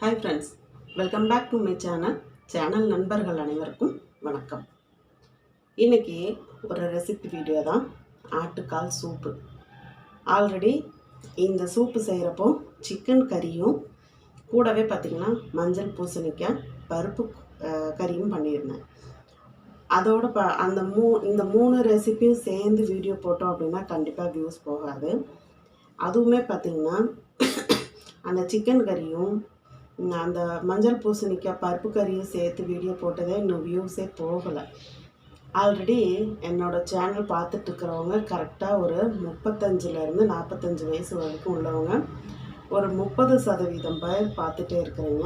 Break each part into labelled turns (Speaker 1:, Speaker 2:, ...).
Speaker 1: Hi friends welcome back to my channel channel நண்பர்கள் அனைவருக்கும் வணக்கம். இன்றைக்கி ஒரு ரெசிபி வீடியோ தான். ஆட்டுக்கால் சூப்பு. ஆல்ரெடி இந்த சூப்பு செய்கிறப்போ சிக்கன் கறியும் கூடவே பார்த்திங்கன்னா மஞ்சள் பூசணிக்காய் பருப்பு கறியும் பண்ணியிருந்தேன். அதோட ப அந்த மூ இந்த மூணு ரெசிபியும் சேர்ந்து வீடியோ போட்டோம் அப்படின்னா கண்டிப்பாக வியூஸ் போகாது. அதுவுமே பார்த்திங்கன்னா அந்த சிக்கன் கறியும் அந்த மஞ்சள் பூசணிக்காய் பருப்பு கறியும் சேர்த்து வீடியோ போட்டதே இன்னும் வியூஸே போகலை. ஆல்ரெடி என்னோடய சேனல் பார்த்துட்டு இருக்கிறவங்க கரெக்டாக ஒரு முப்பத்தஞ்சுலேருந்து நாற்பத்தஞ்சு வயசு வரைக்கும் உள்ளவங்க ஒரு முப்பது சதவீதம் பேர் பார்த்துட்டே இருக்கிறீங்க.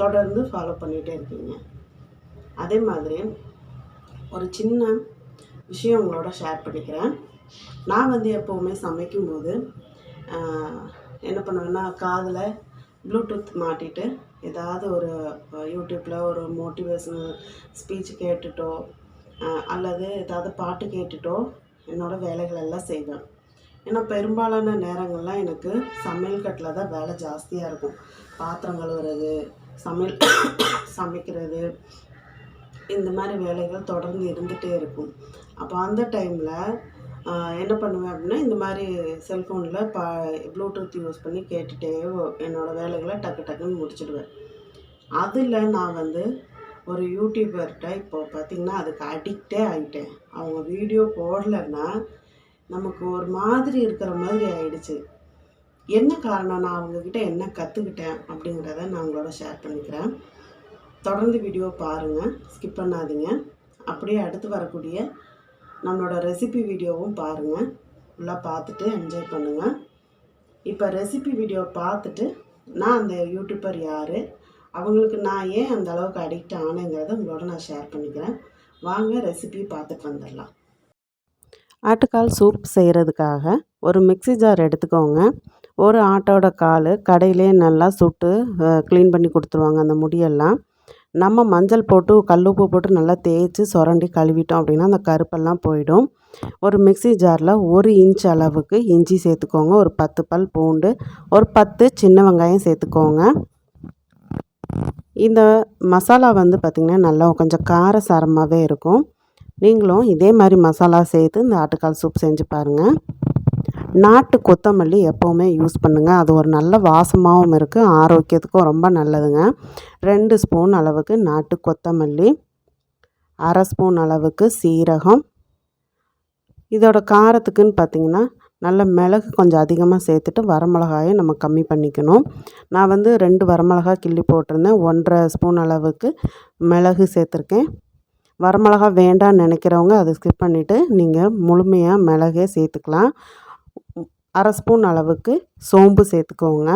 Speaker 1: தொடர்ந்து ஃபாலோ பண்ணிகிட்டே இருக்கீங்க. அதே மாதிரி ஒரு சின்ன விஷயம் உங்களோட ஷேர் பண்ணிக்கிறேன். நான் வந்து எப்போவுமே சமைக்கும்போது என்ன பண்ணுவேன்னா காதில் ப்ளூடூத் மாட்டிட்டு ஏதாவது ஒரு யூடியூப்பில் ஒரு மோட்டிவேஷனல் ஸ்பீச் கேட்டுட்டோ அல்லது ஏதாவது பாட்டு கேட்டுட்டோ என்னோடய வேலைகளெல்லாம் செய்வேன். ஏன்னா பெரும்பாலான நேரங்கள்லாம் எனக்கு சமையல் கட்டில் தான் வேலை ஜாஸ்தியாக இருக்கும். பாத்திரம் கழுவுறது சமையல் சமைக்கிறது இந்த மாதிரி வேலைகள் தொடர்ந்து இருந்துகிட்டே இருக்கும். அப்போ அந்த டைமில் என்ன பண்ணுவேன் அப்படின்னா இந்த மாதிரி செல்ஃபோனில் பா ப்ளூடூத் யூஸ் பண்ணி கேட்டுகிட்டே என்னோடய வேலைகளை டக்கு டக்குன்னு முடிச்சிடுவேன். அதில் நான் வந்து ஒரு யூடியூபர்கிட்ட இப்போ பார்த்திங்கன்னா அதுக்கு அடிக்டே ஆகிட்டேன் அவங்க வீடியோ போடலைன்னா நமக்கு ஒரு மாதிரி இருக்கிற மாதிரி ஆயிடுச்சு. என்ன காரணம் நான் அவங்கக்கிட்ட என்ன கற்றுக்கிட்டேன் அப்படிங்கிறத நான் உங்களோட ஷேர் பண்ணிக்கிறேன். தொடர்ந்து வீடியோ பாருங்கள் ஸ்கிப் பண்ணாதீங்க. அப்படியே அடுத்து வரக்கூடிய நம்மளோட ரெசிபி வீடியோவும் பாருங்கள் ஃபுல்லாக பார்த்துட்டு என்ஜாய் பண்ணுங்கள் இப்போ ரெசிபி வீடியோ பார்த்துட்டு நான் அந்த யூடியூபர் யார்? அவங்களுக்கு நான் ஏன் அந்த அளவுக்கு அடிக்ட் ஆனேங்கிறத உங்களோட நான் ஷேர் பண்ணிக்கிறேன். வாங்க ரெசிபி பார்த்துட்டு வந்துடலாம். ஆட்டுக்கால் சூப் செய்கிறதுக்காக ஒரு மிக்ஸி ஜார் எடுத்துக்கோங்க. ஒரு ஆட்டோட கால் கடையிலே நல்லா சுட்டு க்ளீன் பண்ணி கொடுத்துருவாங்க அந்த முடியெல்லாம். நம்ம மஞ்சள் போட்டு கல்லுப்பு போட்டு நல்லா தேய்ச்சி சுரண்டி கழுவிட்டோம் அப்படின்னா அந்த கருப்பெல்லாம் போயிடும். ஒரு மிக்ஸி ஜாரில் ஒரு இன்ச் அளவுக்கு இஞ்சி சேர்த்துக்கோங்க. ஒரு பத்து பல் பூண்டு ஒரு பத்து சின்ன வெங்காயம் சேர்த்துக்கோங்க. இந்த மசாலா வந்து பார்த்திங்கன்னா நல்லா கொஞ்சம் காரசாரமாகவே இருக்கும். நீங்களும் இதே மாதிரி மசாலா சேர்த்து இந்த ஆட்டுக்கால் சூப் செஞ்சு பாருங்கள் நாட்டு கொத்தமல்லி எப்போவுமே யூஸ் பண்ணுங்கள் அது ஒரு நல்ல வாசமாகவும் இருக்குது ஆரோக்கியத்துக்கும் ரொம்ப நல்லதுங்க. ரெண்டு ஸ்பூன் அளவுக்கு நாட்டு கொத்தமல்லி அரை ஸ்பூன் அளவுக்கு சீரகம். இதோட காரத்துக்குன்னு பார்த்தீங்கன்னா நல்ல மிளகு கொஞ்சம் அதிகமாக சேர்த்துட்டு வரமிளகாயை நம்ம கம்மி பண்ணிக்கணும். நான் வந்து ரெண்டு வரமிளகா கிள்ளி போட்டிருந்தேன். ஒன்றரை ஸ்பூன் அளவுக்கு மிளகு சேர்த்துருக்கேன். வரமிளகா வேண்டாம்னு நினைக்கிறவங்க அதை ஸ்கிப் பண்ணிவிட்டு நீங்கள் முழுமையாக மிளகே சேர்த்துக்கலாம். அரை ஸ்பூன் அளவுக்கு சோம்பு சேர்த்துக்கோங்க.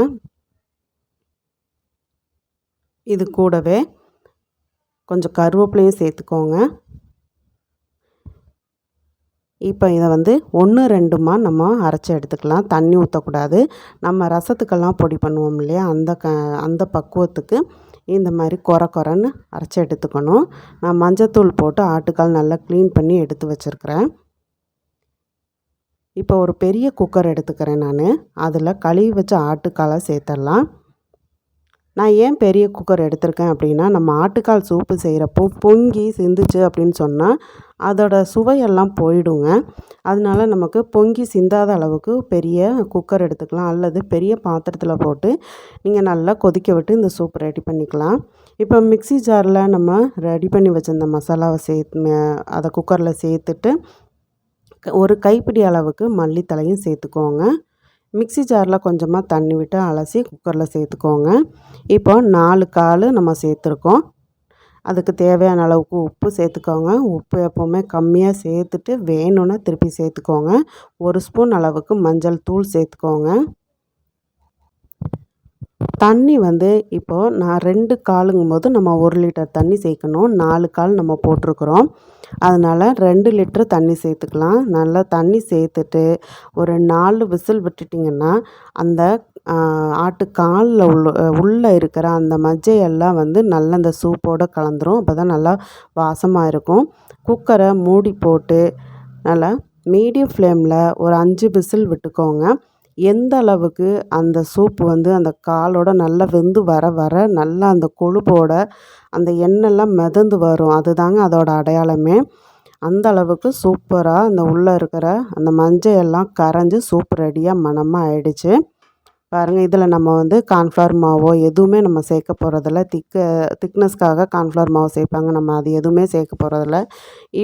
Speaker 1: இது கூடவே கொஞ்சம் கருவேப்பிலையும் சேர்த்துக்கோங்க. இப்போ இதை வந்து ஒன்று ரெண்டுமா நம்ம அரைச்சி எடுத்துக்கலாம். தண்ணி ஊற்றக்கூடாது நம்ம ரசத்துக்கெல்லாம் பொடி பண்ணுவோம் இல்லையா? அந்த க அந்த பக்குவத்துக்கு இந்த மாதிரி கொர கொரன்னு அரைச்சி எடுத்துக்கணும். நான் மஞ்சத்தூள் போட்டு ஆட்டுக்கால் நல்லா க்ளீன் பண்ணி எடுத்து வச்சுருக்கிறேன். இப்போ ஒரு பெரிய குக்கர் எடுத்துக்கிறேன் நான். அதில் கழுவி வச்ச ஆட்டுக்காலை சேர்த்துடலாம் நான் ஏன் பெரிய குக்கர் எடுத்திருக்கேன் அப்படின்னா நம்ம ஆட்டுக்கால் சூப்பு செய்கிறப்போ பொங்கி சிந்துச்சு அப்படின்னு சொன்னால் அதோட சுவையெல்லாம் போயிடுங்க. அதனால நமக்கு பொங்கி சிந்தாத அளவுக்கு பெரிய குக்கர் எடுத்துக்கலாம். அல்லது பெரிய பாத்திரத்தில் போட்டு நீங்கள் நல்லா கொதிக்க விட்டு இந்த சூப் ரெடி பண்ணிக்கலாம். இப்போ மிக்ஸி ஜாரில் நம்ம ரெடி பண்ணி வச்சுருந்த மசாலாவை சேர்த்து அதை குக்கரில் சேர்த்துட்டு ஒரு கைப்பிடி அளவுக்கு மல்லித்தலையும் சேர்த்துக்கோங்க. மிக்ஸி ஜாரில் கொஞ்சமாக தண்ணி விட்டு அலசி குக்கரில் சேர்த்துக்கோங்க. இப்போ நாலு கால் நம்ம சேர்த்துருக்கோம். அதுக்கு தேவையான அளவுக்கு உப்பு சேர்த்துக்கோங்க. உப்பு எப்போவுமே கம்மியாக சேர்த்துட்டு வேணும்னா திருப்பி சேர்த்துக்கோங்க. ஒரு ஸ்பூன் அளவுக்கு மஞ்சள் தூள் சேர்த்துக்கோங்க. தண்ணி வந்து இப்போது நான் ரெண்டு காலுங்கும் போது நம்ம ஒரு லிட்டர் தண்ணி சேர்க்கணும். நாலு கால் நம்ம போட்டிருக்கிறோம். அதனால் ரெண்டு லிட்டரு தண்ணி சேர்த்துக்கலாம். நல்லா தண்ணி சேர்த்துட்டு ஒரு நாலு விசில் விட்டுட்டிங்கன்னா அந்த ஆட்டு காலில் உள்ள உள்ளே இருக்கிற அந்த மஜ்ஜையெல்லாம் வந்து நல்லா அந்த சூப்போடு கலந்துரும். அப்போ தான் நல்லா வாசமாக இருக்கும். குக்கரை மூடி போட்டு நல்லா மீடியம் ஃப்ளேமில் ஒரு அஞ்சு விசில் விட்டுக்கோங்க. எந்த அளவுக்கு அந்த சூப் வந்து அந்த காலோட நல்லா வெந்து வர வர நல்லா அந்த கொழுப்போட அந்த எண்ணெய்லாம் மிதந்து வரும். அதுதாங்க அதோட அடையாளமே. அந்த அளவுக்கு சூப்பராக அந்த உள்ளே இருக்கிற அந்த மஞ்சள் எல்லாம் கரைஞ்சி சூப் ரெடியாக மணமாக ஆயிடுச்சு. பாருங்கள் இதில் நம்ம வந்து கார்ன்ஃப்ளவர் மாவோ எதுவுமே நம்ம சேர்க்க போகிறதில்ல திக்க திக்னஸ்க்காக கார்ன்ஃப்ளவர் மாவு சேர்ப்பாங்க. நம்ம அது எதுவுமே சேர்க்க போகிறதில்ல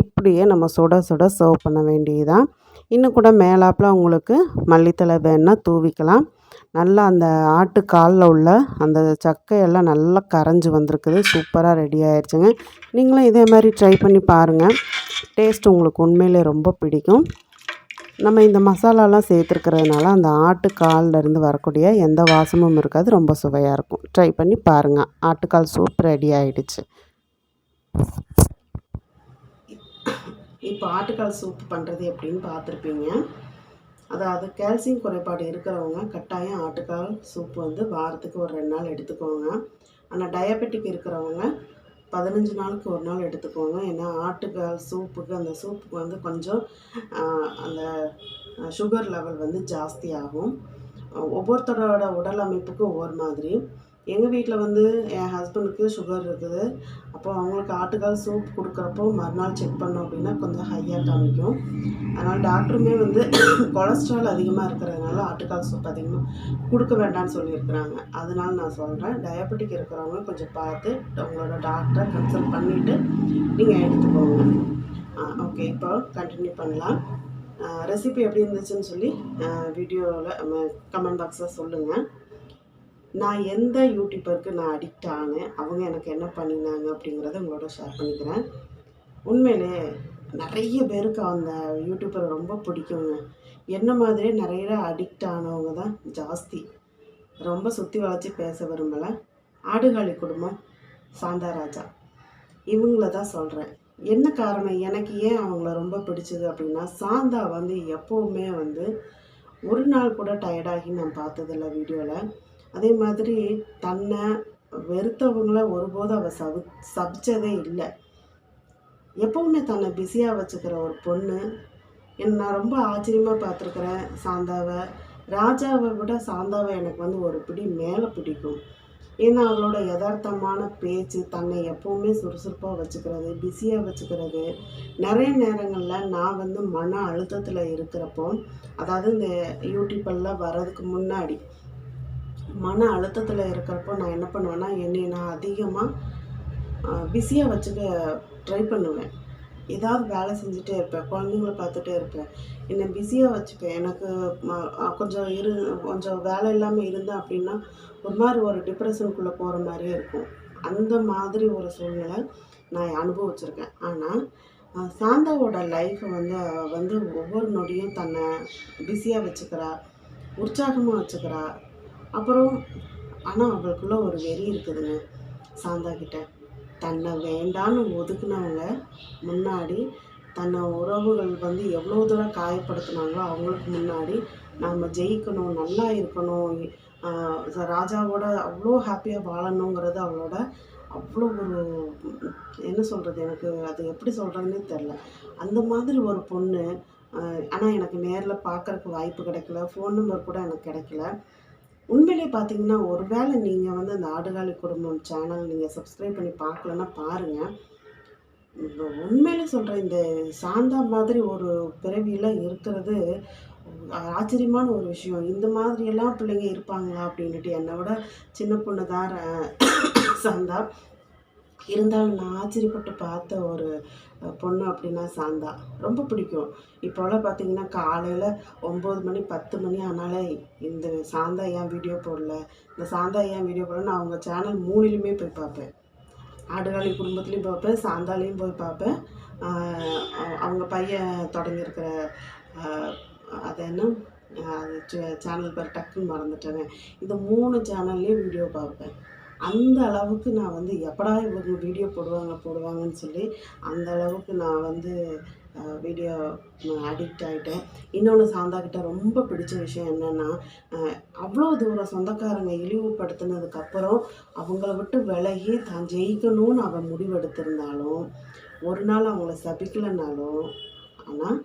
Speaker 1: இப்படியே நம்ம சுட சுட சர்வ் பண்ண வேண்டியதுதான். இன்னும் கூட மேலாப்பில் உங்களுக்கு மல்லித்தலை வேணுன்னா தூவிக்கலாம். நல்லா அந்த ஆட்டு காலில் உள்ள அந்த சக்கையெல்லாம் நல்லா கரைஞ்சி வந்திருக்குது. சூப்பராக ரெடி ஆயிடுச்சுங்க நீங்களும் இதே மாதிரி ட்ரை பண்ணி பாருங்கள் டேஸ்ட் உங்களுக்கு உண்மையிலே ரொம்ப பிடிக்கும். நம்ம இந்த மசாலாலாம் சேர்த்துருக்கிறதுனால அந்த ஆட்டுக்காலில் இருந்து வரக்கூடிய எந்த வாசமும் இருக்காது. ரொம்ப சுவையாக இருக்கும். ட்ரை பண்ணி பாருங்கள் ஆட்டுக்கால் சூப் ரெடி ஆகிடுச்சு இப்போ ஆட்டுக்கால் சூப் பண்ணுறது எப்படின்னு பார்த்துருப்பீங்க. அதாவது கால்சியம் குறைபாடு இருக்கிறவங்க கட்டாயம் ஆட்டுக்கால் சூப் வந்து வாரத்துக்கு ஒரு ரெண்டு நாள் எடுத்துக்கோங்க. ஆனால் டயபெட்டிக் இருக்கிறவங்க பதினஞ்சு நாளுக்கு ஒரு நாள் எடுத்துக்கோங்க. ஏன்னா ஆட்டுக்கால் சூப்புக்கு அந்த சூப்புக்கு வந்து கொஞ்சம் அந்த சுகர் லெவல் வந்து ஜாஸ்தி ஆகும் ஒவ்வொருத்தரோட உடல் அமைப்புக்கும் ஒவ்வொரு மாதிரி. எங்கள் வீட்டில் வந்து என் ஹஸ்பண்டுக்கு சுகர் இருக்குது. அப்போ அவங்களுக்கு ஆட்டுக்கால் சூப் கொடுக்குறப்போ மறுநாள் செக் பண்ணோம் அப்படின்னா கொஞ்சம் ஹையாக காமிக்கும். அதனால் டாக்டருமே வந்து கொலஸ்ட்ரால் அதிகமாக இருக்கிறதுனால ஆட்டுக்கால் சூப் அதிகமாக கொடுக்க வேண்டாம்னு சொல்லியிருக்கிறாங்க. அதனால நான் சொல்கிறேன் டயபெட்டிக் இருக்கிறவங்களும் கொஞ்சம் பார்த்து உங்களோட டாக்டரை கன்சல்ட் பண்ணிவிட்டு நீங்கள் எடுத்துக்கோங்க. ஓகே இப்போ கண்டினியூ பண்ணலாம். ரெசிபி எப்படி இருந்துச்சுன்னு சொல்லி வீடியோவில் கமெண்ட் பாக்ஸில் சொல்லுங்கள் நான் எந்த யூடியூபருக்கு நான் அடிக்ட் ஆனேன் அவங்க எனக்கு என்ன பண்ணினாங்க அப்படிங்கிறத உங்களோட ஷேர் பண்ணிக்கிறேன். உண்மையிலே நிறைய பேருக்கு அந்த யூடியூப்பரை ரொம்ப பிடிக்குங்க. என்ன மாதிரியே நிறைய அடிக்ட் ஆனவங்க தான் ஜாஸ்தி. ரொம்ப சுற்றி வளைச்சி பேச விரும்பலை. ஆடுகாளி குடும்பம் சாந்தாராஜா இவங்கள தான் சொல்கிறேன் என்ன காரணம்? எனக்கு ஏன் அவங்கள ரொம்ப பிடிச்சது அப்படின்னா சாந்தா வந்து எப்போவுமே வந்து ஒரு நாள் கூட டயர்டாகி நான் பார்த்ததில்ல வீடியோவில் அதே மாதிரி தன்னை வெறுத்தவங்கள ஒருபோதும் அவள் சவி சபிச்சதே இல்லை. எப்பவுமே தன்னை பிஸியாக வச்சுக்கிற ஒரு பொண்ணு. என்ன நான் ரொம்ப ஆச்சரியமாக பார்த்துருக்குறேன் சாந்தாவை. ராஜாவை விட சாந்தாவை எனக்கு வந்து ஒரு பிடி மேலே பிடிக்கும். ஏன்னா அவளோட யதார்த்தமான பேச்சு தன்னை எப்போவுமே சுறுசுறுப்பாக வச்சுக்கிறது பிஸியாக வச்சுக்கிறது. நிறைய நேரங்களில் நான் வந்து மன அழுத்தத்தில் இருக்கிறப்போ அதாவது இந்த யூடியூப்பெல்லாம் வர்றதுக்கு முன்னாடி மன அழுத்தத்தில் இருக்கிறப்போ நான் என்ன பண்ணுவேன்னா என்னை நான் அதிகமாக பிஸியாக வச்சுக்க ட்ரை பண்ணுவேன். ஏதாவது வேலை செஞ்சுட்டே இருப்பேன் குழந்தைங்கள பார்த்துட்டே இருப்பேன். என்னை பிஸியாக வச்சுப்பேன். எனக்கு கொஞ்சம் இரு கொஞ்சம் வேலை இல்லாமல் இருந்தேன் அப்படின்னா ஒரு மாதிரி ஒரு டிப்ரெஷனுக்குள்ளே போகிற மாதிரியே இருக்கும். அந்த மாதிரி ஒரு சூழ்நிலை நான் அனுபவிச்சிருக்கேன். ஆனால் சாந்தாவோட லைஃப்பை வந்து வந்து ஒவ்வொரு நொடியும் தன்னை பிஸியாக வச்சுக்கிறா உற்சாகமாக வச்சுக்கிறா. அப்புறம் ஆனால் அவளுக்குள்ளே ஒரு வெறி இருக்குதுங்க. சாந்தா கிட்ட. தன்னை வேண்டான்னு ஒதுக்குனவங்க முன்னாடி தன்னை உறவுகள் வந்து எவ்வளோ தூரம் காயப்படுத்தினாங்களோ அவங்களுக்கு முன்னாடி நம்ம ஜெயிக்கணும் நல்லா இருக்கணும். ராஜாவோட அவ்வளோ ஹாப்பியாக வாழணுங்கிறது அவளோட அவ்வளோ ஒரு என்ன சொல்கிறது எனக்கு அது எப்படி சொல்கிறதுனே தெரில அந்த மாதிரி ஒரு பொண்ணு ஆனால் எனக்கு நேரில் பார்க்குறக்கு வாய்ப்பு கிடைக்கல. ஃபோன் நம்பர் கூட எனக்கு கிடைக்கல. உண்மையிலே பார்த்தீங்கன்னா ஒரு வேளை நீங்கள் வந்து அந்த ஆடுகாலி குடும்பம் சேனல் நீங்கள் சப்ஸ்கிரைப் பண்ணி பார்க்கலன்னா பாருங்கள் உண்மையிலே சொல்கிறேன் இந்த சாந்தா மாதிரி ஒரு பிறவியில் இருக்கிறது ஆச்சரியமான ஒரு விஷயம். இந்த மாதிரியெல்லாம் பிள்ளைங்க இருப்பாங்களா அப்படின்ட்டு என்னை விட சின்ன பொண்ணு தான் சாந்தா. இருந்தாலும் நான் ஆச்சரியப்பட்டு பார்த்த ஒரு பொண்ணு அப்படின்னா சாந்தா. ரொம்ப பிடிக்கும். இப்போலாம் பார்த்தீங்கன்னா காலையில் ஒம்பது மணி பத்து மணி ஆனாலே இந்த சாந்தா ஏன் வீடியோ போடல? இந்த சாந்தா ஏன் வீடியோ போடலன்னு அவங்க சேனல் மூணுலேயுமே போய் பார்ப்பேன். ஆடுகாலி குடும்பத்துலேயும் பார்ப்பேன் சாந்தாலையும் போய் பார்ப்பேன். அவங்க பையன் தொடங்கியிருக்கிற அது என்ன? அது சேனல் பேர் டக்குன்னு மறந்துட்டேன். இந்த மூணு சேனல்லையும் வீடியோ பார்ப்பேன். அந்த அளவுக்கு நான் வந்து எப்படா இவங்க வீடியோ போடுவாங்க போடுவாங்கன்னு சொல்லி அந்த அளவுக்கு நான் வந்து வீடியோ அடிக்ட் ஆகிட்டேன் இன்னொன்று சாந்தாக்கிட்ட ரொம்ப பிடிச்ச விஷயம் என்னென்னா அவ்வளோ தூரம் சொந்தக்காரங்க இழிவுபடுத்தினதுக்கப்புறம் அவங்கள விட்டு விலகி தான் ஜெயிக்கணும்னு அவன் முடிவெடுத்திருந்தாலும் ஒரு நாள் அவங்கள சபிக்கலைனாலும் ஆனால்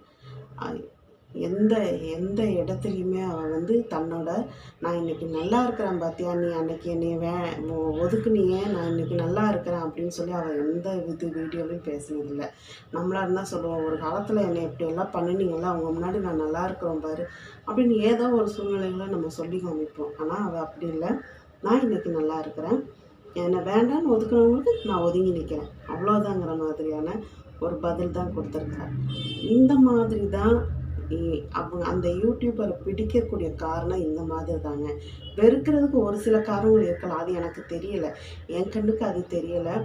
Speaker 1: எந்த எந்த இடத்துலையுமே அவள் வந்து தன்னோட நான் இன்றைக்கி நல்லா இருக்கிறேன் பாத்தியா நீ அன்னைக்கு என்னை வே ஒதுக்குனியே நான் இன்னைக்கு நல்லா இருக்கிறேன் அப்படின்னு சொல்லி அவள் எந்த இது வீடியோலையும் பேசினதில்லை நம்மளாக இருந்தால் சொல்லுவோம் ஒரு காலத்தில் என்னை இப்படியெல்லாம் பண்ணினீங்களா அவங்க முன்னாடி நான் நல்லா இருக்கிறோம் பாரு அப்படின்னு ஏதோ ஒரு சூழ்நிலைகளை நம்ம சொல்லி காமிப்போம். ஆனால் அவள் அப்படி இல்லை. நான் இன்னைக்கு நல்லா இருக்கிறேன். என்னை வேண்டான்னு ஒதுக்குனவங்களுக்கு நான் ஒதுங்கி நிற்கிறேன் அவ்வளோதாங்கிற மாதிரியான ஒரு பதில் தான் கொடுத்துருக்காரு. இந்த மாதிரி தான் அவங்க அந்த யூடியூபரை பிடிக்கக்கூடிய காரணம் இந்த மாதிரி தாங்க. வெறுக்கிறதுக்கு ஒரு சில காரணங்கள் இருக்கலாம் அது எனக்கு தெரியலை. என் கண்ணுக்கு அது தெரியலை.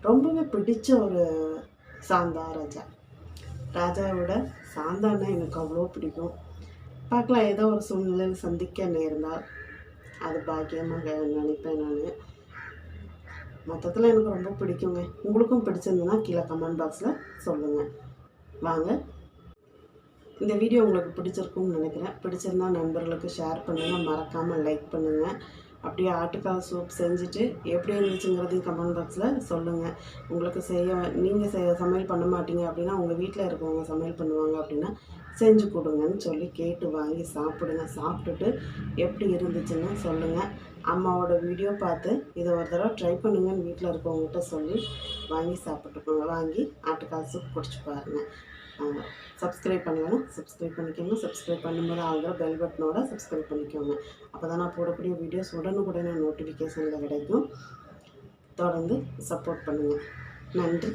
Speaker 1: ரொம்பவே பிடிச்ச ஒரு சாந்தா ராஜா. ராஜாவை விட சாந்தான்னா எனக்கு அவ்வளோ பிடிக்கும். பார்க்கலாம் ஏதோ ஒரு சூழ்நிலையில் சந்திக்க நேர்ந்தால் அது பாக்கியமாக நினைப்பேன் நான். மொத்தத்தில் எனக்கு ரொம்ப பிடிக்குங்க. உங்களுக்கும் பிடிச்சிருந்ததுன்னா கீழே கமெண்ட் பாக்ஸில் சொல்லுங்கள் வாங்க இந்த வீடியோ உங்களுக்கு பிடிச்சிருக்கும்னு நினைக்கிறேன். பிடிச்சிருந்தா நண்பர்களுக்கு ஷேர் பண்ணுங்கள் மறக்காமல் லைக் பண்ணுங்கள் அப்படியே ஆட்டுக்கால் சூப் செஞ்சுட்டு எப்படி இருந்துச்சுங்கிறதையும் கமெண்ட் பாக்ஸில் சொல்லுங்கள் உங்களுக்கு செய்ய நீங்கள் செ சமையல் பண்ண மாட்டீங்க அப்படின்னா உங்கள் வீட்டில் இருக்கவங்க சமையல் பண்ணுவாங்க அப்படின்னா செஞ்சு கொடுங்கன்னு சொல்லி கேட்டு வாங்கி சாப்பிடுங்க. சாப்பிட்டுட்டு எப்படி இருந்துச்சுன்னு சொல்லுங்கள் அம்மாவோட வீடியோ பார்த்து இதை ஒரு தடவை ட்ரை பண்ணுங்கன்னு வீட்டில் இருக்கவங்ககிட்ட சொல்லி வாங்கி சாப்பிட்டுக்கோங்க. வாங்கி ஆட்டுக்கால் சூப் குடிச்சு பாருங்கள் சப்ஸ்கிரைப் பண்ணலைன்னா சப்ஸ்கிரைப் பண்ணிக்கோங்க. சப்ஸ்கிரைப் பண்ணும்போது ஆகிற பெல் பட்டனோட சப்ஸ்கிரைப் பண்ணிக்கோங்க. அப்போ தான் நான் போடக்கூடிய வீடியோஸ் உடனுக்குடனே நோட்டிஃபிகேஷனில் கிடைக்கும். தொடர்ந்து சப்போர்ட் பண்ணுங்கள் நன்றி.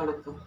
Speaker 1: வணக்கம்.